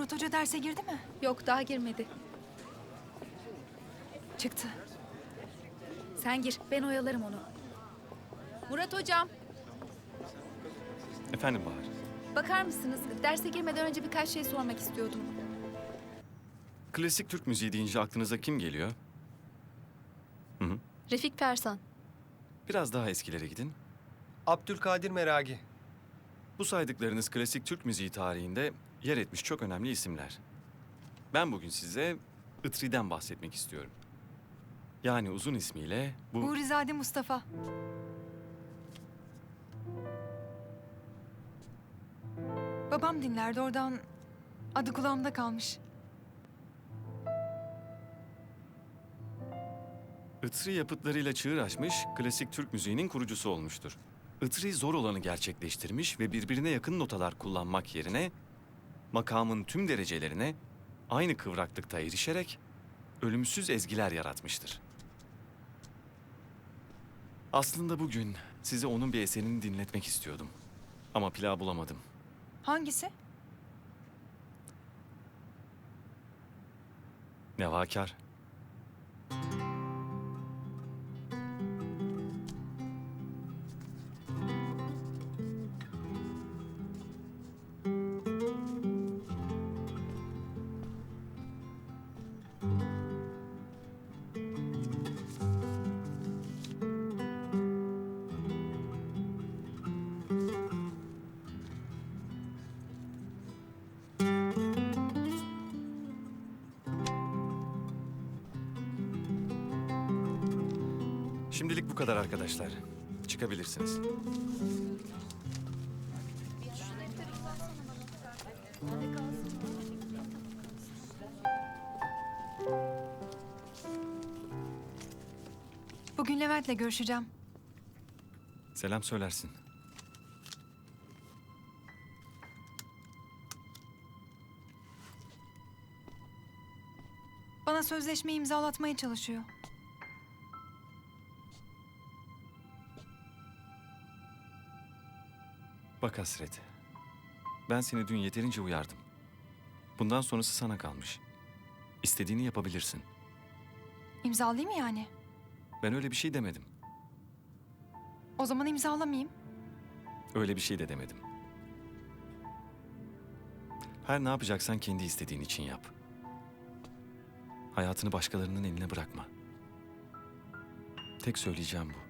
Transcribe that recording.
Murat Hoca derse girdi mi? Yok daha girmedi. Çıktı. Sen gir ben oyalarım onu. Murat hocam Efendim Bahar. bakar mısınız? Derse girmeden önce birkaç şey sormak istiyordum. Klasik Türk müziği deyince aklınıza kim geliyor? Hı hı. Refik Persan. Biraz daha eskilere gidin. Abdülkadir Meragi. Bu saydıklarınız klasik Türk müziği tarihinde yer etmiş çok önemli isimler. Ben bugün size Itri'den bahsetmek istiyorum. Yani uzun ismiyle bu... Uğurizade Mustafa. Babam dinlerdi oradan adı kulağımda kalmış. Itri yapıtlarıyla çığır açmış, klasik Türk müziğinin kurucusu olmuştur. Itri zor olanı gerçekleştirmiş ve birbirine yakın notalar kullanmak yerine makamın tüm derecelerine aynı kıvraklıkta erişerek ölümsüz ezgiler yaratmıştır. Aslında bugün size onun bir eserini dinletmek istiyordum. Ama plağı bulamadım. Hangisi? Nevakar. Şimdilik bu kadar arkadaşlar. Çıkabilirsiniz. Bugün Levent'le görüşeceğim. Selam söylersin. Bana sözleşmeyi imzalatmaya çalışıyor. Bak Hasret. Ben seni dün yeterince uyardım. Bundan sonrası sana kalmış. İstediğini yapabilirsin. İmzalayayım mı yani? Ben öyle bir şey demedim. O zaman imzalamayayım. Öyle bir şey de demedim. Her ne yapacaksan kendi istediğin için yap. Hayatını başkalarının eline bırakma. Tek söyleyeceğim bu.